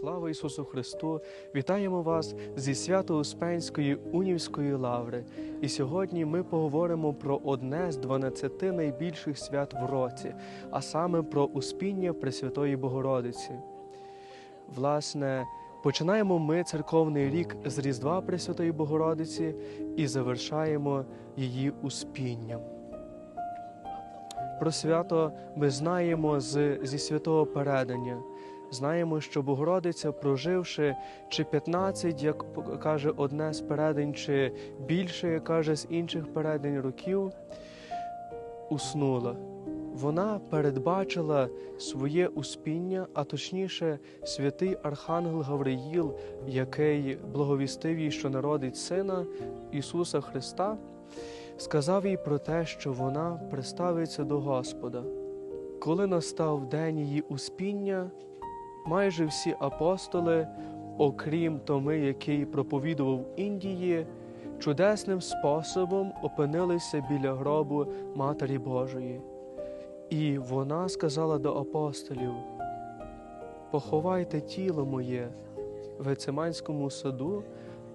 Слава Ісусу Христу! Вітаємо вас зі Свято-Успенської унівської лаври. І сьогодні ми поговоримо про одне з 12 найбільших свят в році, а саме про Успіння Пресвятої Богородиці. Власне, починаємо ми церковний рік з Різдва Пресвятої Богородиці і завершаємо її успінням. Про свято ми знаємо з, зі святого передання. Знаємо, що Богородиця, проживши чи 15, як каже одне з передень, чи більше, як каже з інших передень років, уснула. Вона передбачила своє успіння, а точніше, святий Архангел Гавриїл, який благовістив їй, що народить Сина Ісуса Христа, сказав їй про те, що вона приставиться до Господа. Коли настав день її успіння, майже всі апостоли, окрім Томи, який проповідував Індії, чудесним способом опинилися біля гробу Матері Божої. І вона сказала до апостолів: Поховайте тіло моє в Гециманському саду,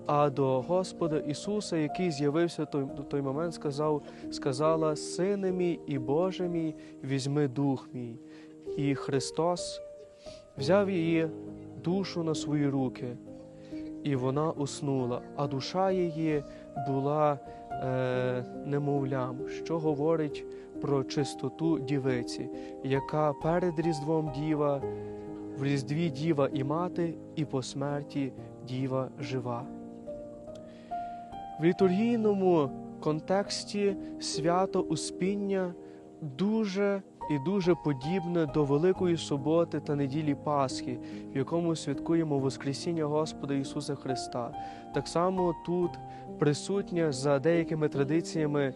а до Господа Ісуса, який з'явився в той, той момент, сказав, сказала: Сине мій і Боже мій, візьми дух мій. І Христос взяв її душу на свої руки, і вона уснула, а душа її була е, немовлям, що говорить про чистоту дівиці, яка перед Різдвом діва, в Різдві діва і мати, і по смерті діва жива. В літургійному контексті свято Успіння дуже і дуже подібне до Великої Суботи та неділі Пасхи, в якому святкуємо Воскресіння Господа Ісуса Христа. Так само тут присутнє за деякими традиціями е,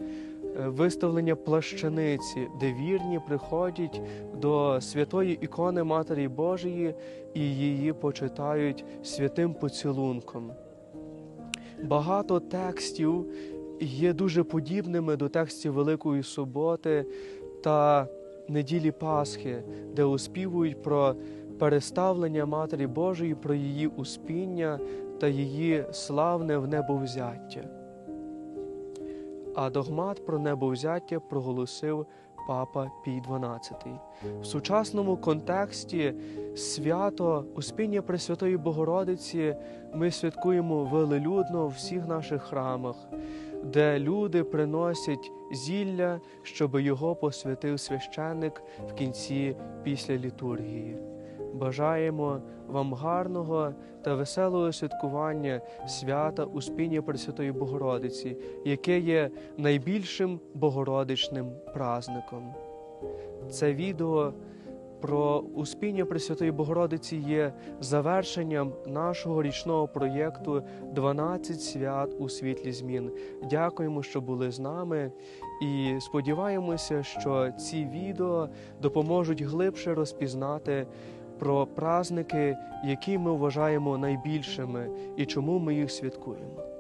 виставлення плащаниці, де вірні приходять до святої ікони Матері Божої і її почитають святим поцілунком. Багато текстів є дуже подібними до текстів Великої Суботи та неділі Пасхи, де оспівують про переставлення Матері Божої, про її успіння та її славне в небовзяття. А догмат про небовзяття проголосив Папа Пій XII. В сучасному контексті свято Успіння Пресвятої Богородиці ми святкуємо велелюдно в всіх наших храмах, де люди приносять зілля, щоб його посвятив священник в кінці після літургії. Бажаємо вам гарного та веселого святкування свята Успіння Пресвятої Богородиці, яке є найбільшим богородичним праздником. Це відео про Успіння Пресвятої Богородиці є завершенням нашого річного проєкту «12 свят у світлі змін. Дякуємо, що були з нами, і сподіваємося, що ці відео допоможуть глибше розпізнати про праздники, які ми вважаємо найбільшими і чому ми їх святкуємо.